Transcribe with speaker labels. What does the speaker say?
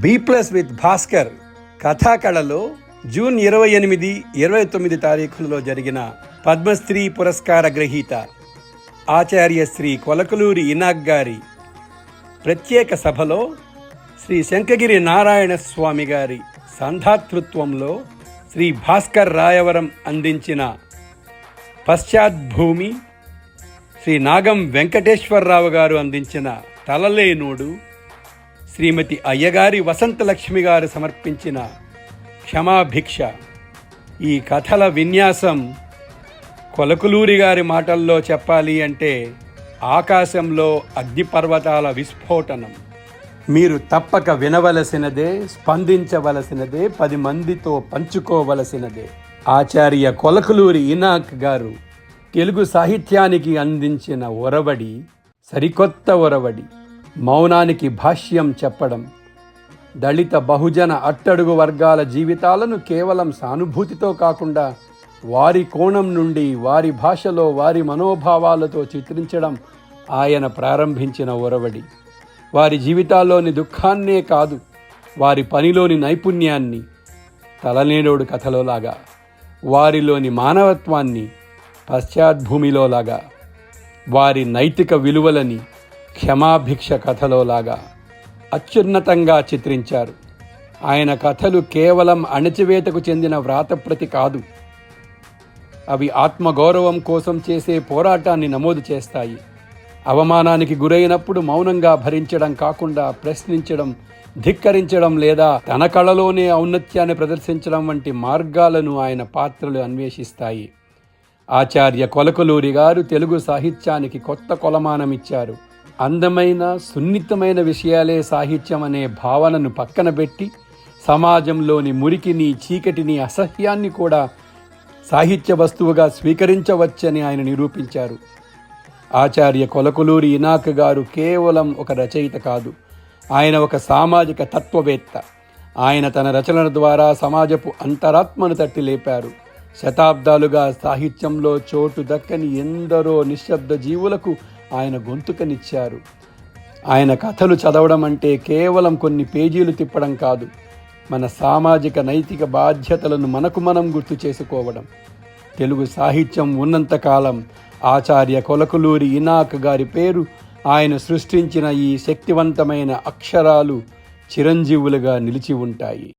Speaker 1: B plus with Bhaskar కథాకళలో June ఇరవై ఎనిమిది ఇరవై తొమ్మిది తారీఖులలో జరిగిన పద్మశ్రీ పురస్కార గ్రహీత ఆచార్య శ్రీ కొలకలూరి ఇనాగ్ గారి ప్రత్యేక సభలో శ్రీ శంకగిరి నారాయణ స్వామి గారి సంధాతృత్వంలో శ్రీ భాస్కర్ రాయవరం అందించిన పశ్చాద్భూమి శ్రీ నాగం వెంకటేశ్వరరావు గారు అందించిన తలలేనోడు శ్రీమతి అయ్యగారి వసంతలక్ష్మి గారు సమర్పించిన క్షమాభిక్ష. ఈ కథల విన్యాసం కొలకులూరి గారి మాటల్లో చెప్పాలి అంటే ఆకాశంలో అగ్నిపర్వతాల విస్ఫోటనం. మీరు తప్పక వినవలసినదే స్పందించవలసినదే పది మందితో పంచుకోవలసినదే. ఆచార్య కొలకులూరి ఇనాక్ గారు తెలుగు సాహిత్యానికి అందించిన ఒరవడి సరికొత్త ఒరవడి. మౌనానికి భాష్యం చెప్పడం. దళిత బహుజన అట్టడుగు వర్గాల జీవితాలను కేవలం సానుభూతితో కాకుండా వారి కోణం నుండి వారి భాషలో వారి మనోభావాలతో చిత్రించడం ఆయన ప్రారంభించిన ఒరవడి. వారి జీవితాల్లోని దుఃఖాన్నే కాదు వారి పనిలోని నైపుణ్యాన్ని తలనేడోడు కథలోలాగా వారిలోని మానవత్వాన్ని పశ్చాద్భూమిలోలాగా వారి నైతిక విలువలని క్షమాభిక్ష కథలోలాగా అత్యున్నతంగా చిత్రించారు. ఆయన కథలు కేవలం అణచివేతకు చెందిన వ్రాతప్రతి కాదు. అవి ఆత్మగౌరవం కోసం చేసే పోరాటాన్ని నమోదు చేస్తాయి. అవమానానికి గురైనప్పుడు మౌనంగా భరించడం కాకుండా ప్రశ్నించడం ధిక్కరించడం లేదా తన కళలోనే ఔన్నత్యాన్ని ప్రదర్శించడం వంటి మార్గాలను ఆయన పాత్రలు అన్వేషిస్తాయి. ఆచార్య కొలకలూరి గారు తెలుగు సాహిత్యానికి కొత్త కొలమానమిచ్చారు. అందమైన సున్నితమైన విషయాలే సాహిత్యం అనే భావనను పక్కన పెట్టి సమాజంలోని మురికిని చీకటిని అసహ్యాన్ని కూడా సాహిత్య వస్తువుగా స్వీకరించవచ్చని ఆయన నిరూపించారు. ఆచార్య కొలకులూరి ఇనాక్ గారు కేవలం ఒక రచయిత కాదు ఆయన ఒక సామాజిక తత్వవేత్త. ఆయన తన రచనల ద్వారా సమాజపు అంతరాత్మను తట్టి లేపారు. శతాబ్దాలుగా సాహిత్యంలో చోటు దక్కని ఎందరో నిశ్శబ్ద జీవులకు ఆయన గొంతుకనిచ్చారు. ఆయన కథలు చదవడం అంటే కేవలం కొన్ని పేజీలు తిప్పడం కాదు మన సామాజిక నైతిక బాధ్యతలను మనకు మనం గుర్తు చేసుకోవడం. తెలుగు సాహిత్యం ఉన్నంతకాలం ఆచార్య కొలకులూరి ఇనాక్ గారి పేరు ఆయన సృష్టించిన ఈ శక్తివంతమైన అక్షరాలు చిరంజీవులుగా నిలిచి ఉంటాయి.